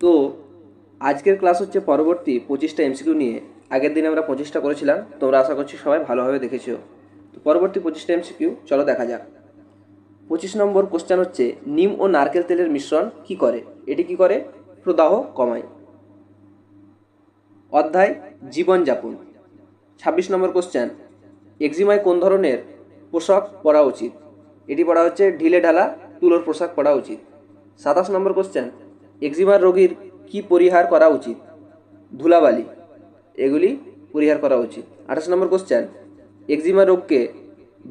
তো আজকের ক্লাস হচ্ছে পরবর্তী পঁচিশটা এমসিকিউ নিয়ে। আগের দিনে আমরা পঁচিশটা করেছিলাম, তোমরা আশা করছি সবাই ভালোভাবে দেখেছ। তো পরবর্তী পঁচিশটা এমসিকিউ চলো দেখা যাক। পঁচিশ নম্বর কোশ্চেন হচ্ছে, নিম ও নারকেল তেলের মিশ্রণ কি করে? এটি কি করে? প্রদাহ কমায়। অধ্যায়, জীবনযাপন। ছাব্বিশ নম্বর কোশ্চেন এক্সিমায় কোন ধরনের পোশাক পরা উচিত? এটি পড়া হচ্ছে, ঢিলে ঢালা তুলোর পোশাক পরা উচিত। সাতাশ নম্বর কোশ্চেন এক্সিমার রোগীর কি পরিহার করা উচিত? ধুলাবালি। এগুলি পরিহার করা উচিত। আঠাশ নম্বর কোশ্চেন এক্সিমা রোগকে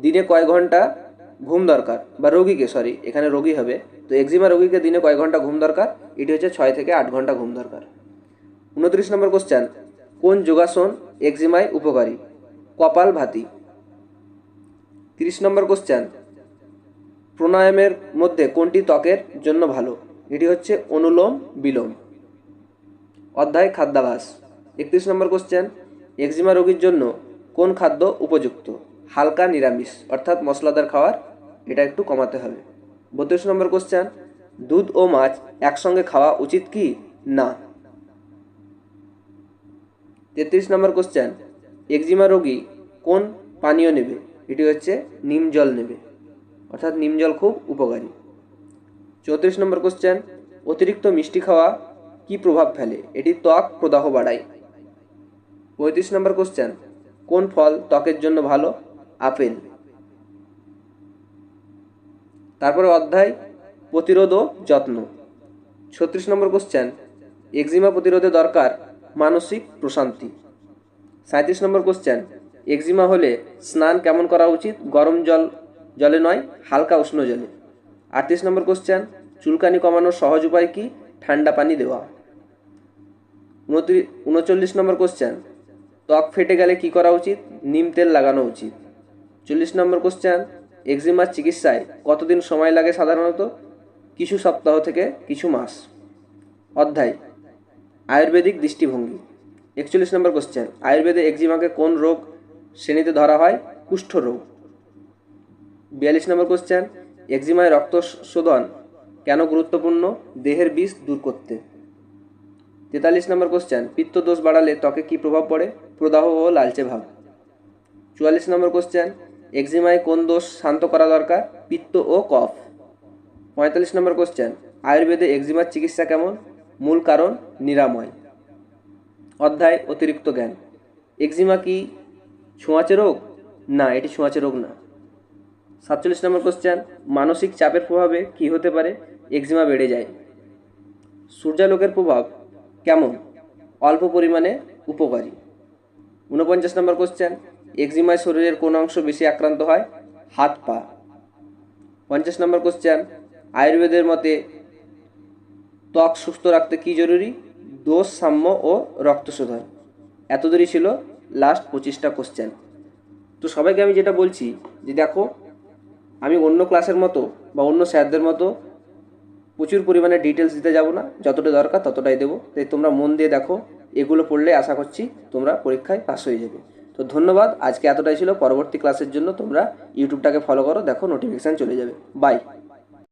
দিনে কয় ঘণ্টা ঘুম দরকার? বা রোগীকে সরি এখানে রোগী হবে। তো এক্সিমা রোগীকে দিনে কয় ঘণ্টা ঘুম দরকার? এটি হচ্ছে ছয় থেকে আট ঘণ্টা ঘুম দরকার। উনত্রিশ নম্বর কোশ্চেন কোন যোগাসন এক্সিমায় উপকারী? কপাল ভাতি। তিরিশ নম্বর কোশ্চেন প্রাণায়ামের মধ্যে কোনটি ত্বকের জন্য ভালো? এটি হচ্ছে অনুলোম বিলোম। অধ্যায় খাদ্যাভাস। একত্রিশ নম্বর কোশ্চেন এক্সিমা রোগীর জন্য কোন খাদ্য উপযুক্ত? হালকা নিরামিষ, অর্থাৎ মশলাদার খাবার এটা একটু কমাতে হবে। বত্রিশ নম্বর কোশ্চেন দুধ ও মাছ একসঙ্গে খাওয়া উচিত কি? না। তেত্রিশ নম্বর কোশ্চেন এক্সিমা রোগী কোন পানীয় নেবে? এটি হচ্ছে নিম জল নেবে। অর্থাৎ নিম জল খুব উপকারী। চৌত্রিশ নম্বর কোশ্চেন অতিরিক্ত মিষ্টি খাওয়া কি প্রভাব ফেলে? এটি ত্বক প্রদাহ বাড়ায়। পঁয়ত্রিশ নম্বর কোশ্চেন কোন ফল ত্বকের জন্য ভালো? আপেল। তারপরে অধ্যায়, প্রতিরোধ ও যত্ন। ছত্রিশ নম্বর কোশ্চেন এক্সিমা প্রতিরোধে দরকার মানসিক প্রশান্তি। সাঁত্রিশ নম্বর কোশ্চেন এক্সিমা হলে স্নান কেমন করা উচিত? গরম জল, জলে নয়, হালকা উষ্ণ জলে। আটত্রিশ নম্বর কোশ্চেন চুলকানি কমানোর সহজ উপায় কি? ঠান্ডা পানি দেওয়া। উনত্রিশ উনচল্লিশ নম্বর কোশ্চেন ত্বক ফেটে গেলে কি করা উচিত? নিম তেল লাগানো উচিত। চল্লিশ নম্বর কোশ্চেন এক্সিমার চিকিৎসায় কতদিন সময় লাগে সাধারণত? কিছু সপ্তাহ থেকে কিছু মাস। অধ্যায়, আয়ুর্বেদিক দৃষ্টিভঙ্গি। একচল্লিশ নম্বর কোশ্চেন আয়ুর্বেদে এক্সিমাকে কোন রোগ শ্রেণীতে ধরা হয়? কুষ্ঠ রোগ। বিয়াল্লিশ নম্বর কোশ্চেন এক্সিমায় রক্ত শোধন কেন গুরুত্বপূর্ণ? দেহের বিষ দূর করতে। তেতাল্লিশ নম্বর কোশ্চেন পিত্তদোষ বাড়ালে ত্বকে কী প্রভাব পড়ে? প্রদাহ ও লালচে ভাব। চুয়াল্লিশ নম্বর কোশ্চেন এক্সিমায় কোন দোষ শান্ত করা দরকার? পিত্ত ও কফ। পঁয়তাল্লিশ নম্বর কোশ্চেন আয়ুর্বেদে এক্সিমার চিকিৎসা কেমন? মূল কারণ, নিরাময়। অধ্যায়, অতিরিক্ত জ্ঞান। এক্সিমা কি ছোঁয়াচে রোগ? না, এটি ছোঁয়াচে রোগ না। সাতচল্লিশ নম্বর কোশ্চেন মানসিক চাপের প্রভাবে কি হতে পারে? এক্সিমা বেড়ে যায়। সূর্যালোকের প্রভাব কেমন? অল্প পরিমাণে উপকারী। ঊনপঞ্চাশ নম্বর কোশ্চেন এক্সিমায় শরীরের কোন অংশ বেশি আক্রান্ত হয়? হাত, পা। পঞ্চাশ নম্বর কোশ্চেন আয়ুর্বেদের মতে ত্বক সুস্থ রাখতে কি জরুরি? দোষ, সাম্য ও রক্ত শোধন এত দূরই ছিল লাস্ট পঁচিশটা কোশ্চেন তো সবাইকে আমি যেটা বলছি যে দেখো আমি অন্য ক্লাসের মতো বা অন্য স্যারদের মতো প্রচুর পরিমাণে ডিটেলস দিতে যাব না। যতটা দরকার ততটাই দেবো। তাই তোমরা মন দিয়ে দেখো, এগুলো পড়লে আশা করছি তোমরা পরীক্ষায় পাস হয়ে যাবে। তো ধন্যবাদ। আজকে এতটাই ছিল। পরবর্তী ক্লাসের জন্য তোমরা ইউটিউবটাকে ফলো করো। দেখো নোটিফিকেশান চলে যাবে। বাই